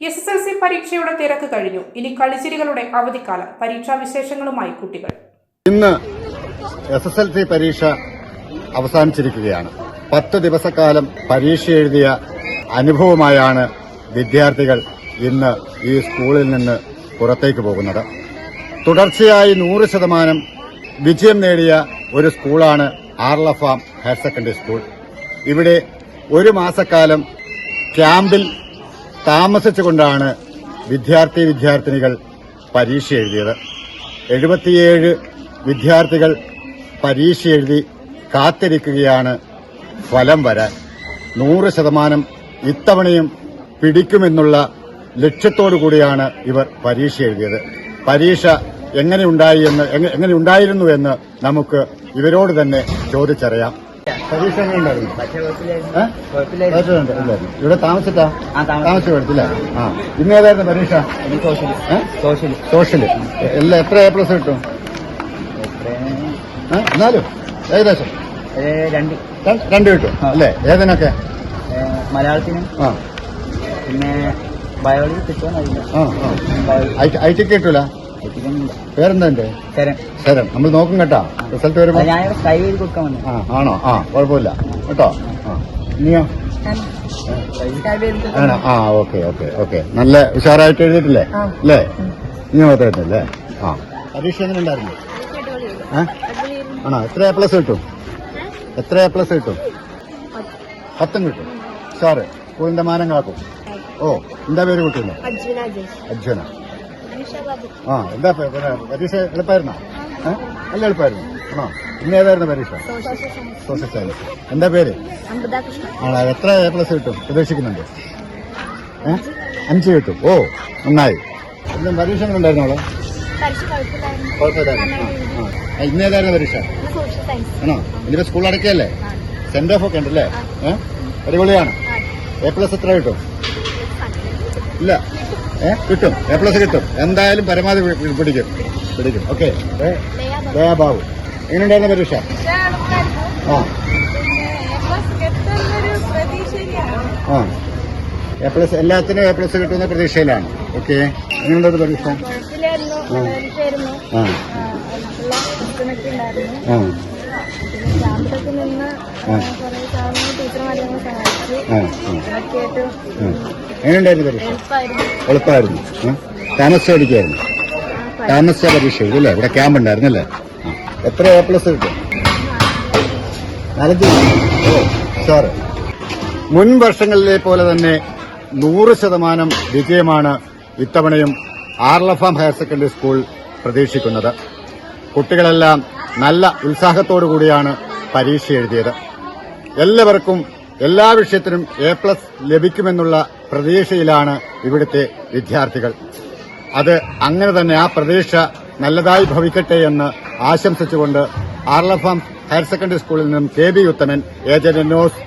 S S L C പരീക്ഷയുടെ തിരക്ക് കഴിഞ്ഞു. ഇനി കളിച്ചിരികളുടെ അവധിക്കാലം. പരീക്ഷാ വിശേഷങ്ങളുമായി കുട്ടികൾ. ഇന്ന് എസ് എസ് എൽ സി പരീക്ഷ അവസാനിച്ചിരിക്കുകയാണ്. പത്ത് ദിവസക്കാലം പരീക്ഷ എഴുതിയ അനുഭവമായാണ് വിദ്യാർത്ഥികൾ ഇന്ന് ഈ സ്കൂളിൽ നിന്ന് പുറത്തേക്ക് പോകുന്നത്. തുടർച്ചയായി നൂറ് ശതമാനം വിജയം നേടിയ ഒരു സ്കൂളാണ് ആർലഫാം ഹയർ സെക്കൻഡറി സ്കൂൾ. ഇവിടെ ഒരു മാസക്കാലം ക്യാമ്പിൽ താമസിച്ചുകൊണ്ടാണ് വിദ്യാർത്ഥി വിദ്യാർത്ഥിനികൾ പരീക്ഷ എഴുതിയത്. എഴുപത്തിയേഴ് വിദ്യാർത്ഥികൾ പരീക്ഷ എഴുതി കാത്തിരിക്കുകയാണ് ഫലം വരാൻ. നൂറ് ശതമാനം ഇത്തവണയും പിടിക്കുമെന്നുള്ള ലക്ഷ്യത്തോടു കൂടിയാണ് ഇവർ പരീക്ഷ എഴുതിയത്. പരീക്ഷ എങ്ങനെയുണ്ടായി എന്ന് എങ്ങ- എങ്ങനെയുണ്ടായിരുന്നു എന്ന് നമുക്ക് ഇവരോട് തന്നെ ചോദിച്ചറിയാം. പരീക്ഷ എങ്ങനെയുണ്ടായിരുന്നു. ഇവിടെ താമസിച്ചാ? താമസിച്ചു. പഠിച്ചില്ല? ആ. ഇന്ന് ഏതായിരുന്നു പരീക്ഷ? സോഷ്യൽ. എല്ലാം എത്ര എ പ്ലസ് കിട്ടും? എന്നാലും ഏകദേശം. രണ്ട്. രണ്ട് കിട്ടും അല്ലേ? ഏതിനൊക്കെ? മലയാളത്തിന്. ആ. പിന്നെ ബയോളജി കിട്ടുമോ ഐ ടി കിട്ടൂല? പേരെന്താ എന്റെ തരം ശരൺ. നമ്മൾ നോക്കും കേട്ടാ. റിസൾട്ട് വരുമ്പോ ആ ആണോ? ആ കുഴപ്പമില്ല. കേട്ടോ. ആ. നീയോ ആണോ? ആ ഓക്കെ ഓക്കെ ഓക്കെ. നല്ല ഉഷാറായിട്ട് എഴുതിയിട്ടില്ലേ? അല്ലേ? നീ മാത്രമായിട്ടല്ലേ ആ. പരീക്ഷ എങ്ങനെ ഉണ്ടായിരുന്നു? ആണോ? എത്ര എ പ്ലസ് കിട്ടും? എത്ര എ പ്ലസ് കിട്ടും? പത്തും കിട്ടും. സാറ് സ്കൂളിന്റെ മാനം കാക്കും. ഓ എന്താ പേര് കുട്ടീനെ അജ്വന. ആ എന്താ പരീക്ഷ എളുപ്പമായിരുന്നോ? നല്ല എളുപ്പമായിരുന്നു ആണോ? ഇന്ന് ഏതായിരുന്നു പരീക്ഷ? Social science. എന്താ പേര്? ആണോ എത്ര എ പ്ലസ് കിട്ടും? പ്രതീക്ഷിക്കുന്നുണ്ട്. അഞ്ച് കിട്ടും. ഓ നന്നായി. ഇന്ന് പരീക്ഷ എങ്ങനെ കുഴപ്പമില്ലായിരുന്നു. ഇന്ന് ഏതായിരുന്നു പരീക്ഷ? ആണോ? ഇനിയിപ്പോ സ്കൂൾ അടക്കല്ലേ സെന്റ് ഓഫ് ഒക്കെ ഉണ്ടല്ലേ? ഏഹ് അടിപൊളിയാണ്. എ പ്ലസ് എത്ര കിട്ടും? ഇല്ല. ഏ? കിട്ടും. എ പ്ലസ് കിട്ടും. എന്തായാലും പരമാവധി പിടിക്കും. പിടിക്കും. ഓക്കെ ദയാബാബു എങ്ങനെയുണ്ടായിരുന്ന പരീക്ഷ? ആ. ആ. എ പ്ലസ് എല്ലാത്തിനും എ പ്ലസ് കിട്ടുന്ന പ്രതീക്ഷയിലാണ്. ഓക്കെ എങ്ങനെയുണ്ടൊരു പരീക്ഷ? ആ. ആ. പിന്നെ ക്യാമ്പിലൊക്കെ നിന്ന് ആ. കുറെ സാറിന് ടീച്ചർമാരെ ഞങ്ങൾ സഹായിച്ചു ആ ആ. അതൊക്കെ ആയിട്ട് ആ. എങ്ങനെയുണ്ടായിരുന്നു പരീക്ഷ? എളുപ്പമായിരുന്നു. എളുപ്പമായിരുന്നു. താമസിച്ച പരീക്ഷ ഇവിടെ ക്യാമ്പ് ഉണ്ടായിരുന്നല്ലേ അല്ലേ? എത്ര എ പ്ലസ് കിട്ടും? നാലഞ്ച്. ഓ സാറ് മുൻ വർഷങ്ങളിലെ പോലെ തന്നെ നൂറ് ശതമാനം വിജയമാണ് ഇത്തവണയും ആർലഫാം ഹയർ സെക്കൻഡറി സ്കൂൾ പ്രതീക്ഷിക്കുന്നത്. കുട്ടികളെല്ലാം നല്ല ഉത്സാഹത്തോടു കൂടിയാണ് പരീക്ഷ എഴുതിയത്. എല്ലാവർക്കും എല്ലാ വിഷയത്തിനും എ പ്ലസ് ലഭിക്കുമെന്നുള്ള പ്രതീക്ഷയിലാണ് ഇവിടുത്തെ വിദ്യാർത്ഥികൾ. അത് അങ്ങനെ തന്നെ ആ പ്രതീക്ഷ നല്ലതായി ഭവിക്കട്ടെ എന്ന് ആശംസിച്ചുകൊണ്ട് ആർലഫാം ഹയർ സെക്കൻഡറി സ്കൂളിൽ നിന്നും K B Uthaman agent news